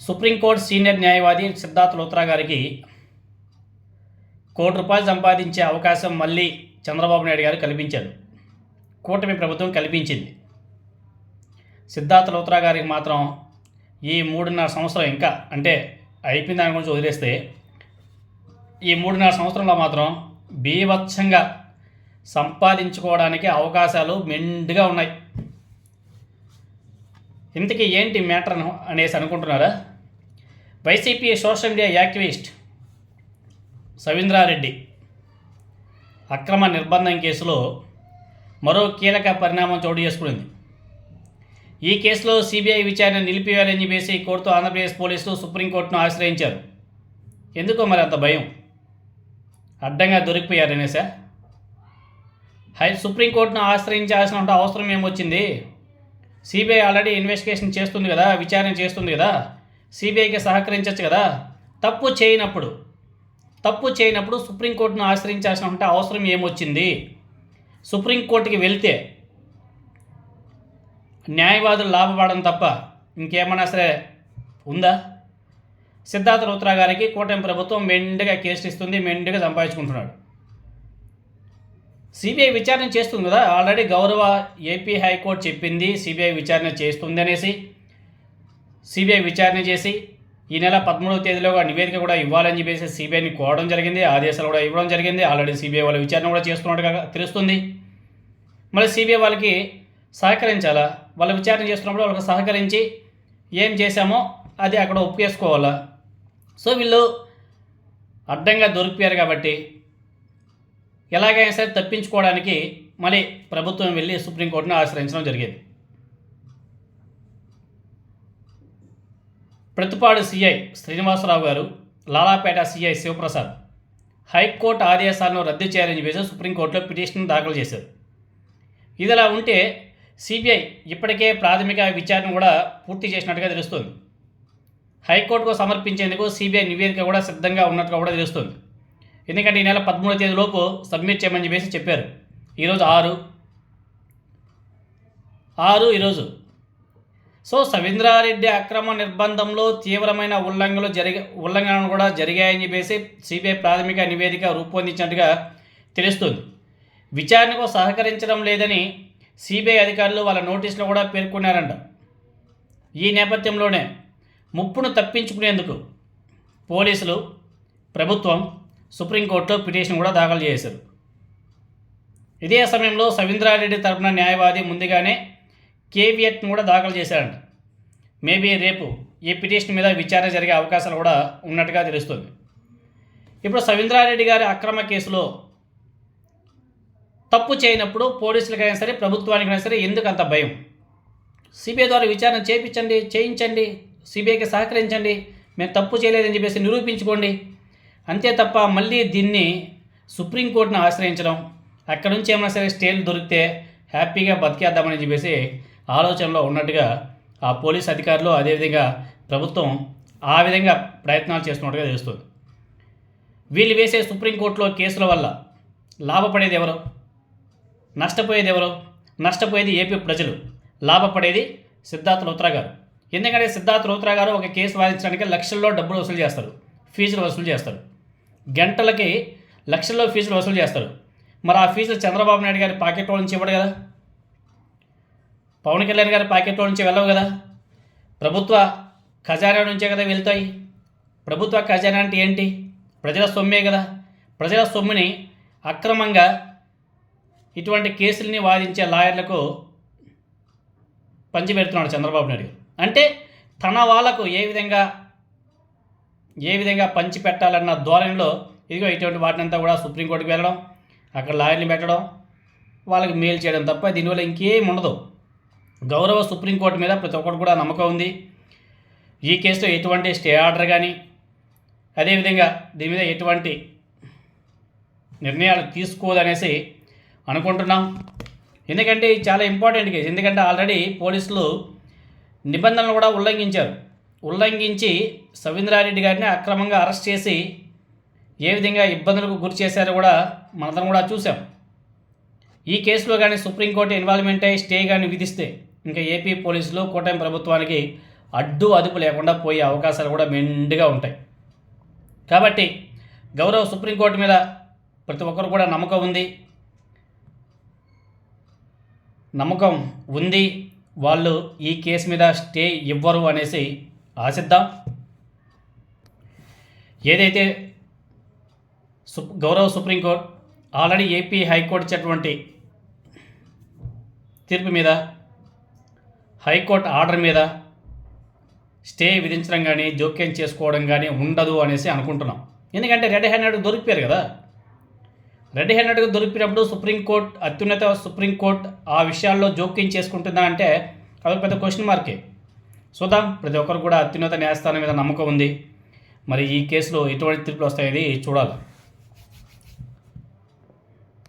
Supreme court senior న్యాయవాది సిద్ధార్థ్ లోత్రా గారికి కోటి రూపాయలు సంపాదించే అవకాశం మళ్ళీ చంద్రబాబు నాయుడు గారు కల్పించారు. కూటమి ప్రభుత్వం కల్పించింది. సిద్ధార్థ లోత్రా గారికి మాత్రం ఈ మూడున్నర సంవత్సరం ఇంకా అంటే అయిపోయిన దాని గురించి వదిలేస్తే ఈ మూడున్నర సంవత్సరంలో మాత్రం బీభత్సంగా సంపాదించుకోవడానికి అవకాశాలు మెండుగా ఉన్నాయి. ఇంతకీ ఏంటి మ్యాటర్ అనేసి అనుకుంటున్నారా? YCP social media activist Savindra Reddy అక్రమ నిర్బంధం కేసులో మరో కీలక పరిణామం చోటు చేసుకుంది ఈ కేసులో సిబిఐ విచారణ నిలిపివేయాలని చెప్పేసి కోర్టు ఆంధ్రప్రదేశ్ పోలీసులు సుప్రీంకోర్టును ఆశ్రయించారు. ఎందుకో మరి అంత భయం? అడ్డంగా దొరికిపోయారనే సార్ హై సుప్రీంకోర్టును ఆశ్రయించాల్సిన అవసరం ఏమొచ్చింది? సిబిఐ ఆల్రెడీ ఇన్వెస్టిగేషన్ చేస్తుంది కదా విచారణ చేస్తుంది కదా? సిబిఐకి సహకరించవచ్చు కదా? తప్పు చేయనప్పుడు తప్పు చేయనప్పుడు సుప్రీంకోర్టును ఆశ్రయించాల్సిన అవసరం ఏమొచ్చింది? సుప్రీంకోర్టుకి వెళ్తే న్యాయవాదులు లాభపడడం తప్ప ఇంకేమన్నా సరే ఉందా? సిద్ధార్థ రౌత్రా గారికి కూటమి ప్రభుత్వం మెండుగా కేసు ఇస్తుంది మెండుగా సంపాదించుకుంటున్నాడు. సిబిఐ విచారణ చేస్తుంది కదా? ఆల్రెడీ గౌరవ ఏపీ హైకోర్టు చెప్పింది సిబిఐ విచారణ చేస్తుంది అనేసి సిబిఐ విచారణ చేసి ఈ నెల పదమూడవ తేదీలోగా నివేదిక కూడా ఇవ్వాలని చెప్పేసి సిబిఐని కోవడం జరిగింది. ఆదేశాలు కూడా ఇవ్వడం జరిగింది. ఆల్రెడీ సిబిఐ వాళ్ళ విచారణ కూడా చేస్తున్నట్టుగా తెలుస్తుంది. మళ్ళీ సిబిఐ వాళ్ళకి సహకరించాలా? వాళ్ళు విచారణ చేస్తున్నప్పుడు వాళ్ళకి సహకరించి ఏం చేశామో అది అక్కడ ఒప్పుకేసుకోవాలా? సో వీళ్ళు అడ్డంగా దొరికిపోయారు కాబట్టి ఎలాగైనా సరే తప్పించుకోవడానికి మళ్ళీ ప్రభుత్వం వెళ్ళి సుప్రీంకోర్టును ఆశ్రయించడం జరిగేది. ప్రతిపాడు సిఐ శ్రీనివాసరావు గారు లాలాపేట సిఐ శివప్రసాద్ హైకోర్టు ఆదేశాలను రద్దు చేయాలని చెప్పేసి సుప్రీంకోర్టులో పిటిషన్ దాఖలు చేశారు. ఇదిలా ఉంటే సిబిఐ ఇప్పటికే ప్రాథమిక విచారణ కూడా పూర్తి చేసినట్టుగా తెలుస్తుంది. హైకోర్టుకు సమర్పించేందుకు సిబిఐ నివేదిక కూడా సిద్ధంగా ఉన్నట్టుగా కూడా తెలుస్తుంది. ఎందుకంటే ఈ నెల పదమూడో తేదీలోపు సబ్మిట్ చేయమని చెప్పేసి చెప్పారు. ఈరోజు ఆరు. ఆరు ఈరోజు. సో సవీంద్రారెడ్డి అక్రమ నిర్బంధంలో తీవ్రమైన ఉల్లంఘనలు జరిగే ఉల్లంఘనలు కూడా జరిగాయని చెప్పేసి సిబిఐ ప్రాథమిక నివేదిక రూపొందించినట్టుగా తెలుస్తుంది. విచారణకు సహకరించడం లేదని సిబిఐ అధికారులు వాళ్ళ నోటీసులో కూడా పేర్కొన్నారంట. ఈ నేపథ్యంలోనే ముప్పును తప్పించుకునేందుకు పోలీసులు ప్రభుత్వం సుప్రీంకోర్టులో పిటిషన్ కూడా దాఖలు చేశారు. ఇదే సమయంలో సవీంద్రారెడ్డి తరపున న్యాయవాది ముందుగానే కేవియట్ను కూడా దాఖలు చేశారంట. మేబీ రేపు ఈ పిటిషన్ మీద విచారణ జరిగే అవకాశాలు కూడా ఉన్నట్టుగా తెలుస్తుంది. ఇప్పుడు సవీంద్రారెడ్డి గారి అక్రమ కేసులో తప్పు చేయనప్పుడు పోలీసులకైనా సరే ప్రభుత్వానికైనా సరే ఎందుకు అంత భయం? సిబిఐ ద్వారా విచారణ చేయించండి చేయించండి సిబిఐకి సహకరించండి మేము తప్పు చేయలేదని చెప్పేసి నిరూపించుకోండి. అంతే తప్ప మళ్ళీ దీన్ని సుప్రీంకోర్టును ఆశ్రయించడం అక్కడ నుంచి ఏమైనా సరే స్టేలు దొరికితే హ్యాపీగా బతికేద్దామని చెప్పేసి ఆలోచనలో ఉన్నట్టుగా ఆ పోలీస్ అధికారులు అదేవిధంగా ప్రభుత్వం ఆ విధంగా ప్రయత్నాలు చేస్తున్నట్టుగా తెలుస్తుంది. వీళ్ళు వేసే సుప్రీంకోర్టులో కేసుల వల్ల లాభపడేది ఎవరు? నష్టపోయేది ఎవరు? నష్టపోయేది ఏపీ ప్రజలు. లాభపడేది సిద్ధార్థ లోత్రా గారు. ఎందుకంటే సిద్ధార్థ లోత్రా గారు ఒక కేసు వాదించడానికి లక్షల్లో డబ్బులు వసూలు చేస్తారు. ఫీజులు వసూలు చేస్తారు. గంటలకి లక్షల్లో ఫీజులు వసూలు చేస్తారు. మరి ఆ ఫీజులు చంద్రబాబు నాయుడు గారి పాకెట్లో నుంచి ఇవ్వడు కదా? పవన్ కళ్యాణ్ గారి పాకెట్లో నుంచి వెళ్ళవు కదా. ప్రభుత్వ ఖజానా నుంచే కదా వెళ్తాయి. ప్రభుత్వ ఖజానా అంటే ఏంటి? ప్రజల సొమ్మే కదా. ప్రజల సొమ్ముని అక్రమంగా ఇటువంటి కేసుల్ని వాదించే లాయర్లకు పంచిపెడుతున్నాడు చంద్రబాబు నాయుడు అంటే తన వాళ్ళకు ఏ విధంగా ఏ విధంగా పంచి పెట్టాలన్న ధోరణిలో ఇదిగో ఇటువంటి వాటినంతా కూడా సుప్రీంకోర్టుకు వెళ్ళడం అక్కడ లాయర్ని పెట్టడం వాళ్ళకి మేలు చేయడం తప్ప దీనివల్ల ఇంకేం ఉండదు. గౌరవ సుప్రీంకోర్టు మీద ప్రతి ఒక్కరు కూడా నమ్మకం ఉంది. ఈ కేసులో ఎటువంటి స్టే ఆర్డర్ కానీ అదేవిధంగా దీని మీద ఎటువంటి నిర్ణయాలు తీసుకోదనేసి అనుకుంటున్నాం. ఎందుకంటే ఇది చాలా ఇంపార్టెంట్ కేసు. ఎందుకంటే ఆల్రెడీ పోలీసులు నిబంధనలు కూడా ఉల్లంఘించారు. ఉల్లంఘించి సవీంద్రారెడ్డి గారిని అక్రమంగా అరెస్ట్ చేసి ఏ విధంగా ఇబ్బందులకు గురి చేశారో కూడా మనందరం కూడా చూసాం ఈ కేసులో కానీ సుప్రీంకోర్టు ఇన్వాల్వ్మెంట్ అయ్యి స్టే కానీ విధిస్తే ఇంకా ఏపీ పోలీసులు కూటమి ప్రభుత్వానికి అడ్డు అదుపు లేకుండా పోయే అవకాశాలు కూడా మెండుగా ఉంటాయి. కాబట్టి గౌరవ సుప్రీంకోర్టు మీద ప్రతి ఒక్కరు కూడా నమ్మకం ఉంది. నమ్మకం ఉంది. వాళ్ళు ఈ కేసు మీద స్టే ఇవ్వరు అనేసి ఆశిద్దాం. ఏదైతే సు గౌరవ సుప్రీంకోర్టు ఆల్రెడీ ఏపీ హైకోర్టు ఇచ్చినటువంటి తీర్పు మీద హైకోర్టు ఆర్డర్ మీద స్టే విధించడం కానీ జోక్యం చేసుకోవడం కానీ ఉండదు అనేసి అనుకుంటున్నాం. ఎందుకంటే రెడ్ హ్యాండెడ్ దొరికిపోయారు కదా. రెడ్ హ్యాండెడ్గా దొరికినప్పుడు సుప్రీంకోర్టు అత్యున్నత సుప్రీంకోర్టు ఆ విషయాల్లో జోక్యం చేసుకుంటుందా అంటే అదొక పెద్ద క్వశ్చన్ మార్కే. చూద్దాం. ప్రతి ఒక్కరు కూడా అత్యున్నత న్యాయస్థానం మీద నమ్మకం ఉంది. మరి ఈ కేసులో ఎటువంటి తీర్పులు వస్తాయని చూడాలి.